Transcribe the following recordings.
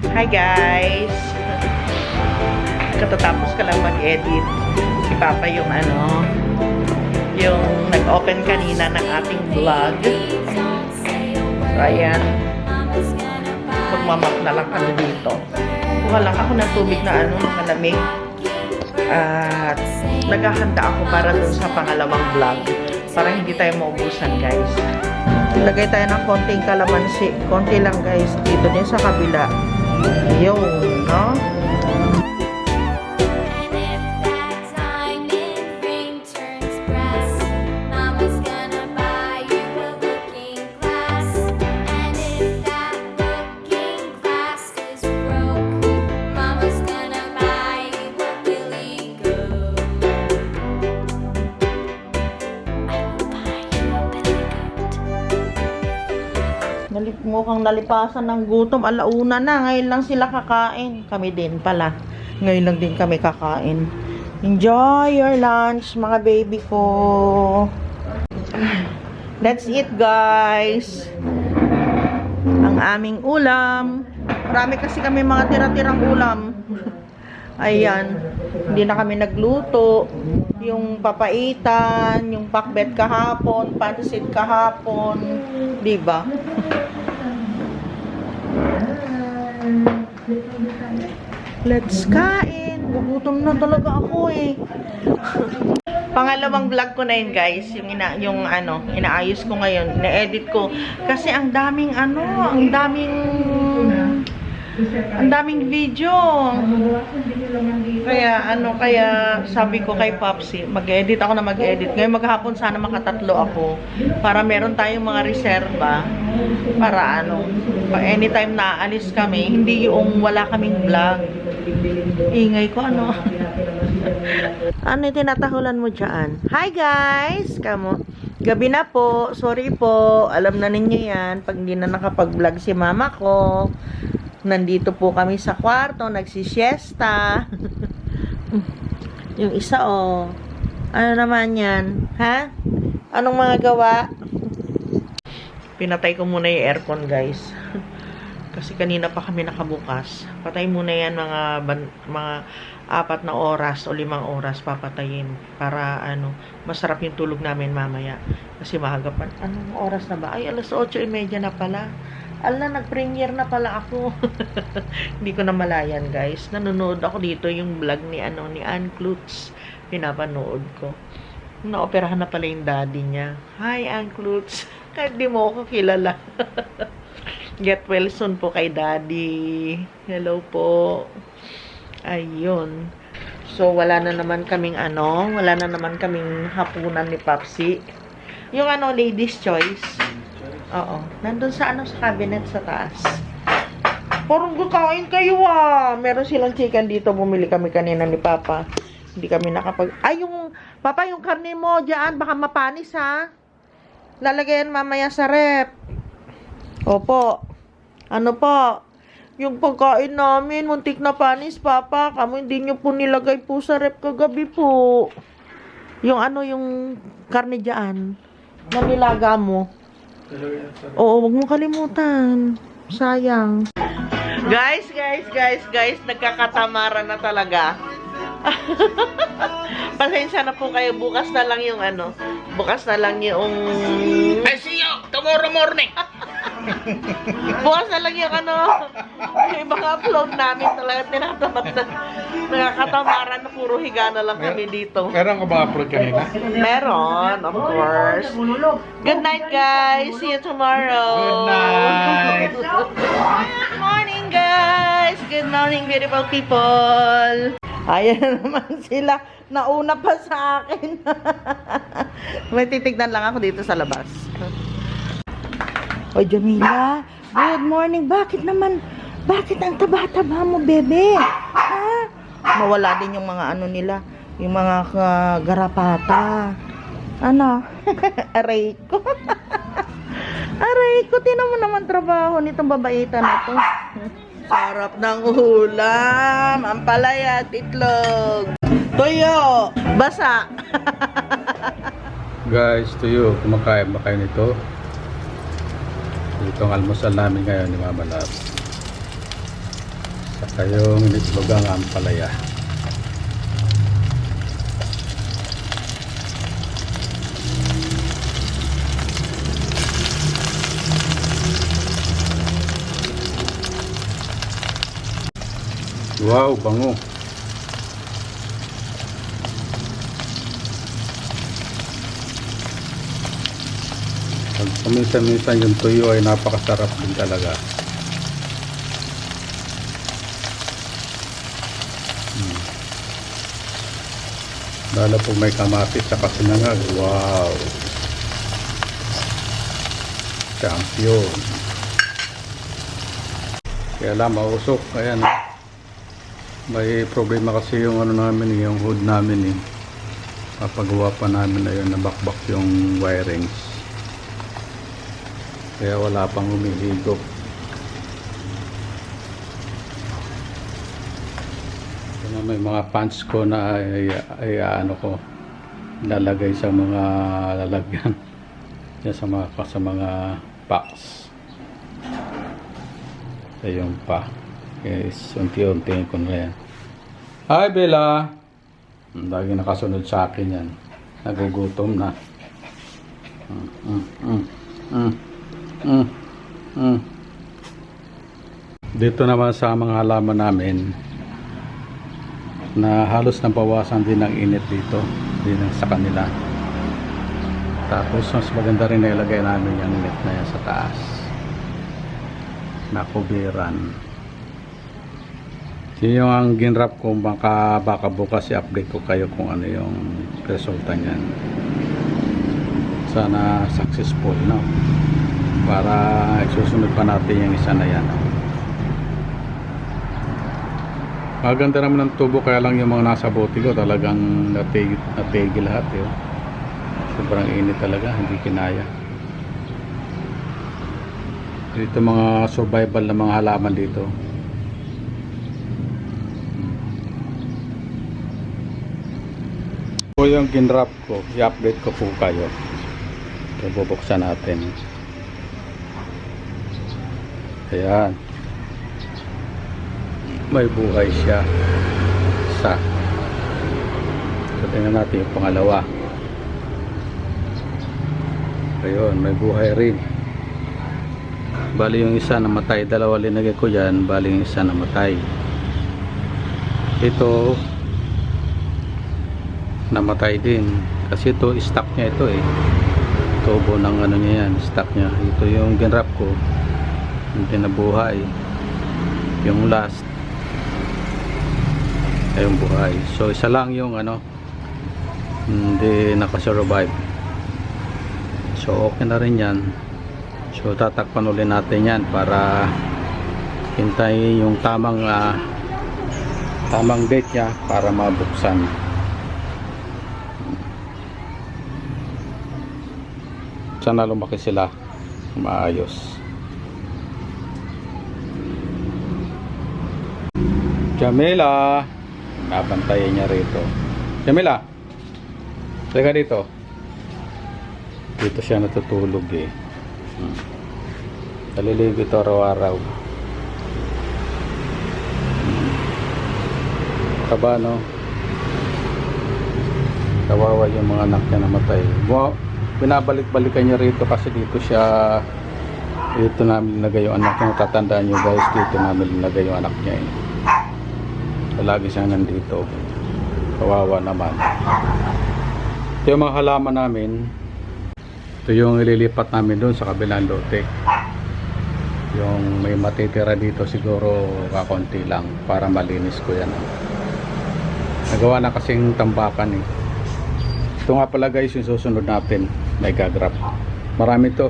Hi guys! Katatapos ka lang mag-edit. Si Papa yung ano, yung nag-open kanina ng ating vlog. So, ayan. Magmamap na lang kami dito. Kuha lang ako ng tubig na ano, malamig. At naghahanda ako para dun sa pangalawang vlog. Para hindi tayo maubusan guys. Lagay tayo ng konting kalamansi. Konti lang guys. Dito din sa kabila. Yun, no? And mukhang nalipasan ng gutom. Alauna na. Ngayon lang sila kakain. Kami din pala. Ngayon lang din kami kakain. Enjoy your lunch, mga baby ko. That's it, guys. Ang aming ulam. Marami kasi kami mga tira-tirang ulam. Ayan. Hindi na kami nagluto. Yung papaitan, yung pakbet kahapon, pansit kahapon. Ba? Let's kain. Gugutom na talaga ako eh. Pangalawang vlog ko na yun guys, yung ina yung ano, inaayos ko ngayon, ina-edit ko kasi ang daming ano, ang daming ang daming video. Kaya ano, kaya sabi ko kay Popsy, mag-edit ako na mag-edit. Ngayon maghapon sana makatatlo ako para meron tayong mga reserba para ano, anytime na aalis kami, hindi yung wala kaming vlog. Ingay ko ano. ano yung tinatahulan mo dyan? Hi guys! Kamo. Gabi na po. Sorry po. Alam na ninyo yan. Pag hindi na nakapag-vlog si mama ko. Nandito po kami sa kwarto. Nagsisiesta. yung isa oh. Ano naman yan? Ha? Anong mga gawa? Pinatay ko muna yung aircon guys. Kasi kanina pa kami nakabukas. Patay muna yan mga ban- mga apat na oras o limang oras papatayin para ano masarap yung tulog namin mamaya. Kasi maaga pa. Anong oras na ba? Ay, alas 8.30 na pala. Ala, nag-premiere na pala ako. Hindi ko na malayan, guys. Nanonood ako dito yung vlog ni ano ni Ann Klutz. Pinapanood ko. Naoperahan na pala yung daddy niya. Hi, Ann Klutz. Kahit di mo ako kilala. Get well soon po kay daddy. Hello po. Ayun. So, wala na naman kaming ano, wala na naman kaming hapunan ni Papsi. Yung ano, ladies choice. Oo. Nandun sa ano, sa cabinet sa taas. Parang kakain kayo ah. Meron silang chicken dito. Bumili kami kanina ni Papa. Hindi kami nakapag... Ay, yung... Papa, yung karne mo dyan. Baka mapanis ha. Lalagyan mamaya sa rep. Opo. Ano po? Yung pagkain namin, muntik na panis, Papa. Kamu hindi nyo po nilagay po sa rep kagabi po. Yung ano, yung karne dyan. Na nilaga mo. Oo, wag mo kalimutan. Sayang. Guys, guys, guys, guys, nagkakatamara na talaga. Pasensya na po kayo, bukas na lang yung ano, bukas na lang yung... I see you tomorrow morning. bukas na lang yung ano, yung mga upload namin talaga tinatamat na. Nakakatamara na puro higa na lang kami dito. Meron ka ba upload kanina? Meron, of course. Good night, guys. See you tomorrow. Good night. Good morning, guys. Good morning, beautiful people. Ayan na naman sila. Nauna pa sa akin. May titignan lang ako dito sa labas. Oy, Jamila. Good morning. Bakit naman? Bakit ang taba-taba mo, bebe? Ha? Mawala din yung mga ano nila. Yung mga ah, garapata. Ano? Aray ko. Aray ko. Tinan mo naman trabaho nitong babaita na to. Sarap ng ulam. Ang palaya at itlog. Tuyo. Basa. Guys, to you, kumakain ba kayo nito? Ito ang almusal namin ngayon ni Mama Love. Saka yung nitlogang ampalaya. Wow, bango. Paminsan-minsan yung tuyo ay napakasarap din talaga. Hmm. Lalo po may kamatis sa kasinangag. Wow! Champion! Kaya lang mausok. Ayan. May problema kasi yung ano namin, yung hood namin eh. Papagawa pa namin na yun, nabakbak yung wirings. Kaya wala pang humihigop. May mga pants ko na ay, ay, ano ko lalagay sa mga lalagyan. Yan sa mga sa mga packs ayun pa yes unti-unti ko na yan. Hi Bella. Lagi nakasunod sa akin yan. Nagugutom na. Mm, mm, mm, mm. Mm. Mm. Dito naman sa mga halaman namin na halos nabawasan din ang init dito din sa kanila. Tapos mas maganda rin na ilagay namin yung net na yan sa taas. Nakubiran. Yun yung ang ginrap ko baka, baka bukas i-update ko kayo kung ano yung resulta niyan. Sana successful, no? Para isusunod pa natin yung isa na yan. Maganda naman ng tubo kaya lang yung mga nasa bote ko talagang natigil, natigil lahat yun. sobrang init talaga hindi kinaya. Dito mga survival na mga halaman dito. Po yung ginrap ko i-update ko po kayo. Ito bubuksan natin Ayan. May buhay siya. Sa. So, tingnan natin yung pangalawa. Ayun, may buhay rin. Bali yung isa namatay. Dalawa linagay ko dyan. Bali yung isa namatay. Ito, namatay din. Kasi ito, stock niya ito eh. Tubo ng ano niya yan. Stock niya. Ito yung ginrap ko hindi nabuhay yung last. Ay yung buhay. So isa lang yung ano hindi nakasurvive. So okay na rin yan. So tatakpan ulit natin yan para hintayin yung tamang ah, tamang date niya para mabuksan. Sana lumaki sila. Maayos Jamila. Nabantayan niya rito. Jamila. Teka dito. Dito siya natutulog eh. Hmm. Naliligo ito araw-araw. Hmm. Kaba no? Kawawa yung mga anak niya namatay. Wow. Binabalik-balikan niya rito kasi dito siya dito namin nilagay yung anak niya. Tatandaan niyo guys, dito namin nilagay yung anak niya eh lagi siya nandito. Kawawa naman. Ito yung mga halaman namin. Ito yung ililipat namin doon sa kabilang lote. Yung may matitira dito siguro kakonti lang para malinis ko yan. Nagawa na kasing tambakan eh. Ito nga pala guys yung susunod natin may gagrap marami to.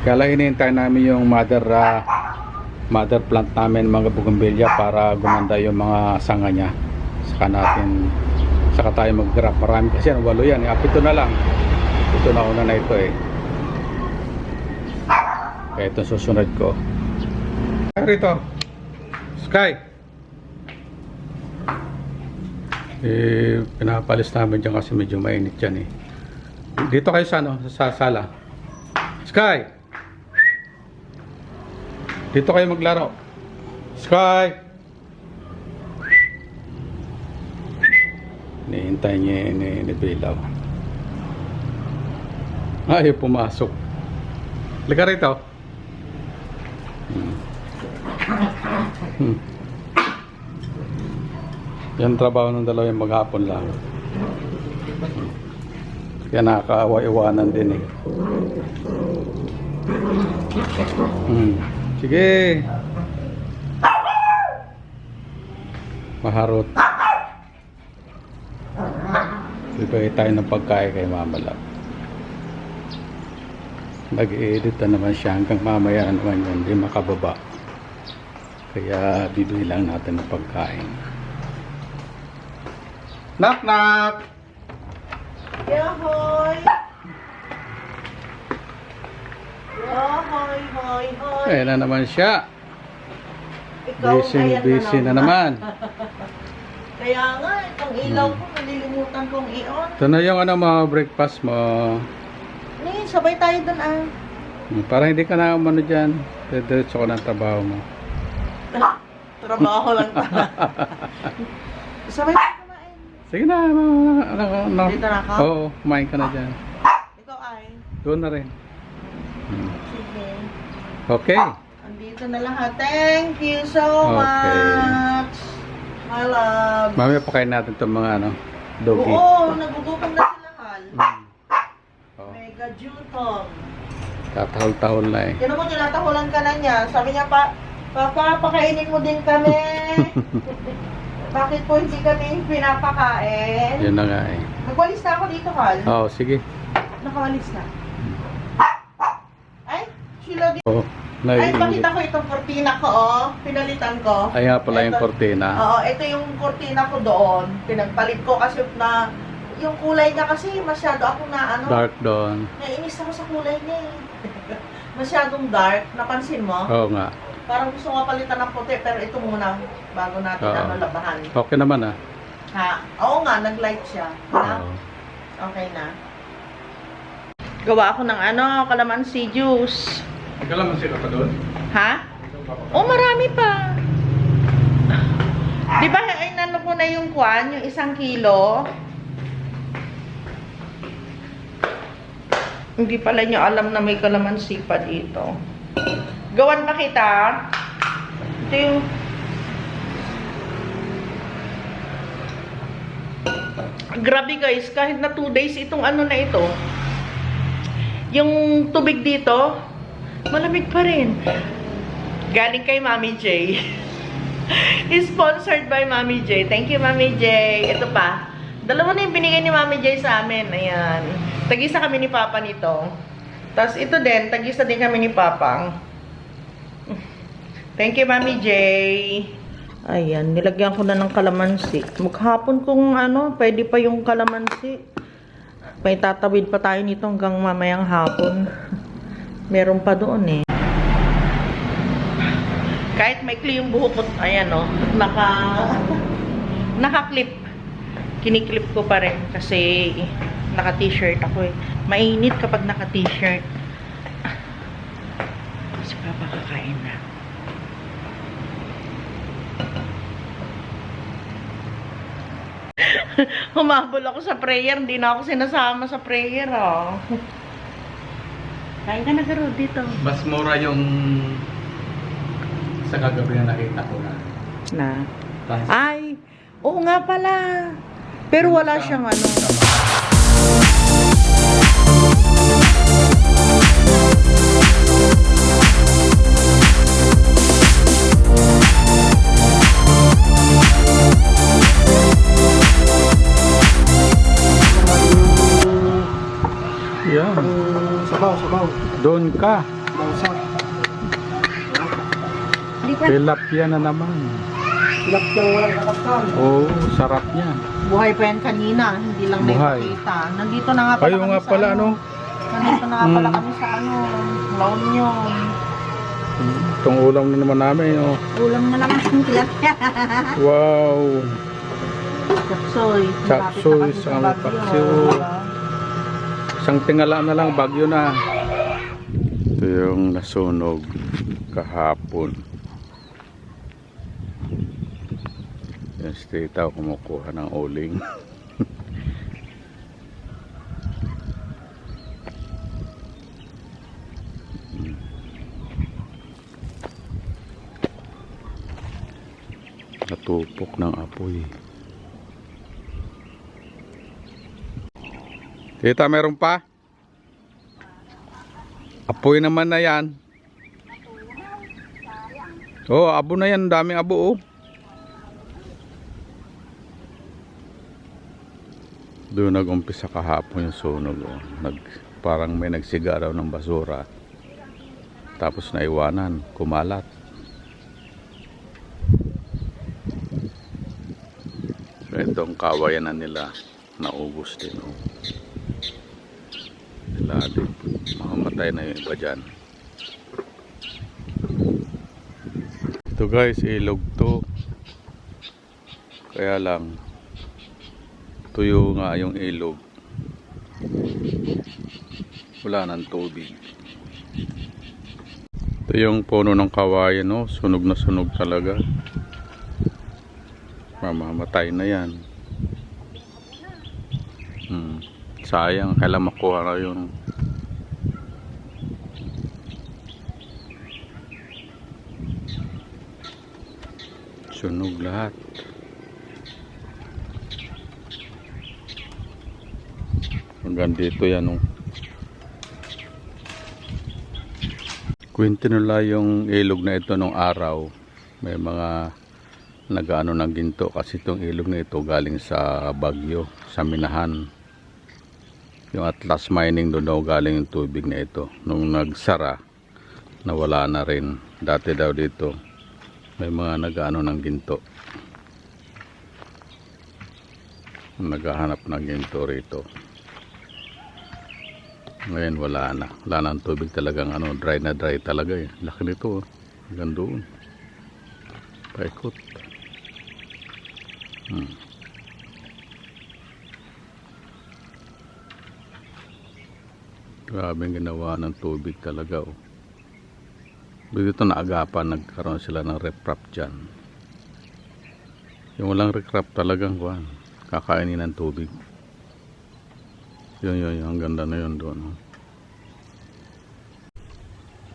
Kaya lang hinihintay namin yung mother uh, mother plant namin mga bougainvillea para gumanda yung mga sanga niya. Saka natin saka tayo mag grab marami kasi yan walo yan eh. ito na lang. Ito na una na ito eh. Kaya ito susunod ko. Rito. Sky. Eh pinapalis namin dyan kasi medyo mainit dyan eh. Dito kayo sa ano sa sala. Sky dito kayo maglaro. Sky! Niintay niya ni, eh, ni Bilaw. Ayaw pumasok. Lika rito. Hmm. Hmm. Yan trabaho ng dalawa yung maghapon lang. Kaya nakakaawa-iwanan din eh. Hmm. Sige. Maharot. Bibigay tayo ng pagkain kay Mama Love. Nag-edit na naman siya hanggang mamaya naman yun, hindi makababa. Kaya bibigay lang natin ng pagkain. Knock knock! Yahoy! Yahoy, hoy, hoy. Ayan na naman siya. Ikaw, Busy, ayan busy na naman. Kaya nga, itong ilaw ko, nalilimutan kong i-on. Ito na yung ano mga breakfast mo. Ni, sabay tayo dun ah. Para hindi ka na umano dyan. Diretso ka ng trabaho mo. Trabaho lang pala. sabay tayo kumain. Sige na, ano, ano, ano. Dito na ako? Oo, kumain ka na dyan. Ikaw ay. Doon na rin. Sige. Okay. Andito na lahat. Thank you so Okay. much. My love. Mamaya pakain natin itong mga ano, doggy. Oo, nagugutom na sila hal. Hmm. Oh, Mega jutong. tatahol-tahol na eh. Tinan mo, tinatahulan ka na niya. Sabi niya, pa, Papa, pakainin mo din kami. Bakit po hindi kami pinapakain? Yun na nga eh. Nagwalis na ako dito, Hal. Oo, sige. Nakawalis na. Di- Oo. Ay, pakita ko itong kortina ko, oh. Pinalitan ko. Ay nga pala yung Ito. kortina. Oo, ito yung kortina ko doon. Pinagpalit ko kasi na yung kulay niya kasi masyado ako na ano. Dark doon. Naiinis ako sa kulay niya eh. Masyadong dark. Napansin mo? Oo nga. Parang gusto ko palitan ng puti pero ito muna bago natin Oo. ano labahan. Okay naman ah. Ha? Oo nga, nag-light siya. Ha? Oo. Okay na. Gawa ako ng ano, calamansi juice. Kalaman sila pa doon? Ha? Oh, marami pa. Di ba, ay nano ko na yung kwan, yung isang kilo? Hindi pala nyo alam na may kalamansi pa dito. Gawan pa kita. Ito yung... Grabe guys, kahit na 2 days itong ano na ito, yung tubig dito, malamig pa rin. Galing kay Mami J. Sponsored by Mami J. Thank you, Mami J. Ito pa. Dalawa na yung binigay ni Mami J sa amin. Ayan. Tagisa kami ni Papa nito. Tapos ito din, tagisa din kami ni Papang. Thank you, Mami J. Ayan, nilagyan ko na ng kalamansi. Maghapon kung ano, pwede pa yung kalamansi. May tatawid pa tayo nito hanggang mamayang hapon. Meron pa doon eh. Kahit may yung buhok ko, ayan o, naka, naka-clip. Kiniklip ko pa rin kasi naka-t-shirt ako eh. Mainit kapag naka-t-shirt. Si Papa kakain na. Humabol ako sa prayer, hindi na ako sinasama sa prayer oh. Kain ka na garo dito. Mas mura yung sa kagabi na nakita ko na. Na. Ay, oo nga pala. Pero wala siyang ano. Yan. Sabaw, sabaw. Doon ka. Tilapia na naman. Silap yung walang kakastan. Oo, sarap niya. Buhay pa yan kanina, hindi lang Buhay. nakikita. Nandito na nga pala Kayo kami nga sa pala, ano? Nandito na nga pala Mm. kami sa ano, La Union. Itong ulam na naman namin. Oh. Ulam na naman ng tilapia. Wow. Chapsoy. Chapsoy Malapit na sa kami aming paksiw. Isang tingala na lang, bagyo na. Ito yung nasunog kahapon. Yan si Tita kumukuha ng uling. natupok ng apoy. Tita, meron pa? Apoy naman na yan. Oh, abo na yan. Daming abo, oh. Doon nag-umpisa kahapon yung sunog. Oh. Nag, parang may nagsiga raw ng basura. Tapos naiwanan, kumalat. So itong kawayanan nila, naubos din. Oh. Din. Makamatay na yung iba dyan. Ito guys, ilog to. Kaya lang, tuyo nga yung ilog. Wala nang tubig. Ito yung puno ng kawayan, no? Sunog na sunog talaga. Mamamatay na yan. Hmm. Sayang, kailan makuha na yun. Sunog lahat. Hanggang dito yan, oh. Kwento nila yung ilog na ito nung araw. May mga nagaano ng ginto kasi itong ilog na ito galing sa Bagyo, sa Minahan. Yung Atlas Mining doon daw galing yung tubig na ito. Nung nagsara, nawala na rin. Dati daw dito, may mga nagaano ng ginto. Naghahanap ng ginto rito. Ngayon wala na. Wala na ang tubig talagang ano, dry na dry talaga eh. Laki nito. Oh. Hanggang doon. Paikot. Hmm. Grabe ang ginawa ng tubig talaga oh. Dito naagapan nagkaroon sila ng reprap dyan. Yung walang reprap talagang kuhan. Kakainin ng tubig. Yun, yun, yun. Ang ganda na yun doon. Oh.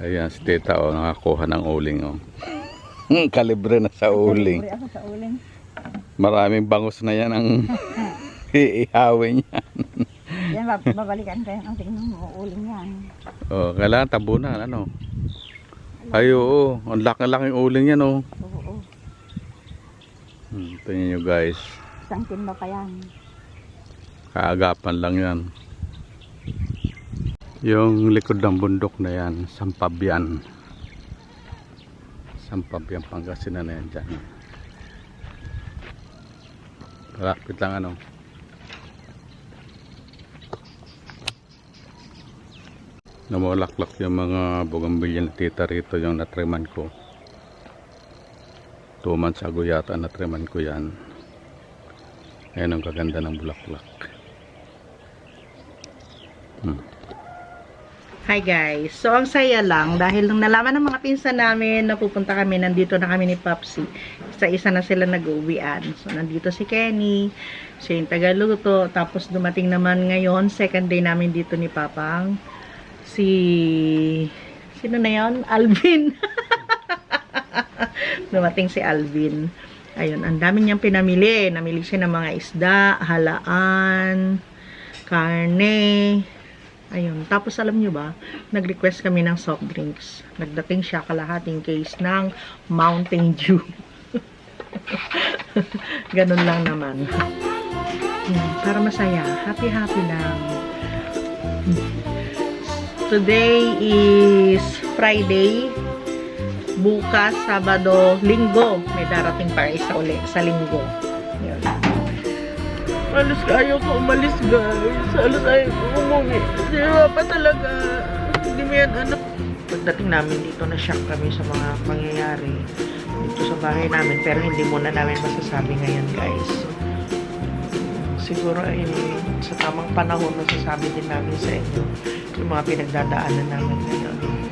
Ayan, si Tita, oh, nakakuha ng uling, oh. Kalibre na sa uling. Uri ako sa uling. Maraming bangus na yan ang iihawin niya. Babalikan ko yung ating uling yan. Oh, kailangan tabunan, ano? Ay, oo. Ang laki-laking uling yan, oh. Oo, oo. Hmm, tingnan nyo, guys. Isang timba pa yan. Kaagapan lang yan. Yung likod ng bundok na yan, Sampabian. Sampabian, Pangasinan na yan dyan. Malapit lang ano. Namulaklak yung mga bugambilya na tita rito yung natriman ko. Two months ago yata natriman ko yan. Ayan ang kaganda ng bulaklak. Hmm. Hi guys. So ang saya lang dahil nung nalaman ng mga pinsan namin na pupunta kami, nandito na kami ni Papsi. Isa-isa na sila nag-uwian. So nandito si Kenny, siya yung tagaluto. Tapos dumating naman ngayon, second day namin dito ni Papang. Si... Sino na yon? Alvin. dumating si Alvin. Ayun, ang dami niyang pinamili. Namili siya ng mga isda, halaan, karne, Ayun. Tapos alam nyo ba, nag-request kami ng soft drinks. Nagdating siya kalahating case ng Mountain Dew. Ganun lang naman. Hmm, para masaya. Happy-happy lang. Hmm. Today is Friday. Bukas, Sabado, Linggo. May darating pa isa uli sa Linggo. Yun. Alas ayaw ko umalis guys. Alas ayaw ko umuwi. Di ba pa talaga? Hindi mo yan anak. Pagdating namin dito na shock kami sa mga pangyayari dito sa bahay namin. Pero hindi muna namin masasabi ngayon guys. Siguro ay sa tamang panahon masasabi din namin sa inyo yung mga pinagdadaanan namin ngayon.